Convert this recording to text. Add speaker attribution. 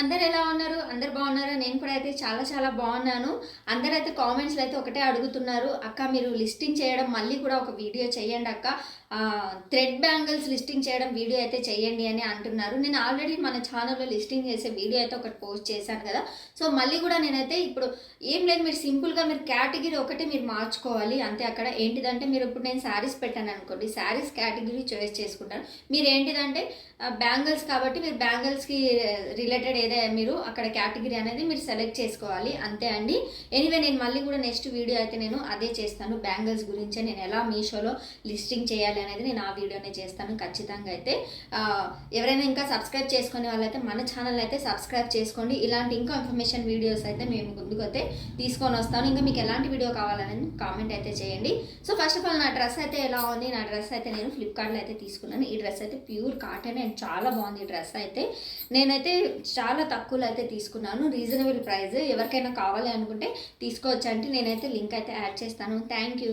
Speaker 1: అందరు ఎలా ఉన్నారు? అందరు బాగున్నారా? నేను కూడా అయితే చాలా చాలా బాగున్నాను. అందరు అయితే కామెంట్స్లో అయితే ఒకటే అడుగుతున్నారు. అక్క మీరు లిస్టింగ్ చేయడం మళ్ళీ కూడా ఒక వీడియో చేయండి అక్క. థ్రెడ్ బ్యాంగిల్స్ లిస్టింగ్ చేయడం వీడియో అయితే చేయండి అని అంటున్నారు. నేను ఆల్రెడీ మన ఛానల్లో లిస్టింగ్ చేసే వీడియో అయితే ఒకటి పోస్ట్ చేశాను కదా. సో మళ్ళీ కూడా నేనైతే ఇప్పుడు ఏం లేదు మీరు సింపుల్గా మీరు కేటగిరీ ఒకటి మీరు మార్చుకోవాలి. అంతే అక్కడ. ఏంటిదంటే మీరు ఇప్పుడు నేను శారీస్ పెట్టాను అనుకోండి. శారీస్ కేటగిరీ చాయిస్ చేసుకుంటాను. మీరు ఏంటిదంటే బ్యాంగిల్స్ కాబట్టి మీరు బ్యాంగిల్స్కి రిలేటెడ్ ఏదైనా మీరు అక్కడ కేటగిరీ అనేది మీరు సెలెక్ట్ చేసుకోవాలి. అంతే అండి. ఎనీవే నేను మళ్ళీ కూడా నెక్స్ట్ వీడియో అయితే నేను అదే చేస్తాను. బ్యాంగిల్స్ గురించి నేను ఎలా మీషోలో లిస్టింగ్ చేయాలి అనేది నేను ఆ వీడియోనే చేస్తాను ఖచ్చితంగా అయితే. ఎవరైనా ఇంకా సబ్స్క్రైబ్ చేసుకునే వాళ్ళైతే మన ఛానల్ అయితే సబ్స్క్రైబ్ చేసుకోండి. ఇలాంటి ఇంకా ఇన్ఫర్మేషన్ వీడియోస్ అయితే మేము ముందుకు అయితే తీసుకొని వస్తాను. ఇంకా మీకు ఎలాంటి వీడియో కావాలని కామెంట్ అయితే చేయండి. సో ఫస్ట్ ఆఫ్ ఆల్ నా డ్రెస్ అయితే ఎలా ఉంది? నా డ్రెస్ అయితే నేను ఫ్లిప్కార్ట్లో అయితే తీసుకున్నాను. ఈ డ్రెస్ అయితే ప్యూర్ కాటన్ అండ్ చాలా బాగుంది ఈ డ్రెస్ అయితే. నేనైతే చాలా చాలా తక్కువలో అయితే తీసుకున్నాను. రీజనబుల్ ప్రైస్ ఎవరికైనా కావాలి అనుకుంటే తీసుకోవచ్చు అంటే నేనైతే లింక్ అయితే యాడ్ చేస్తాను. Thank you.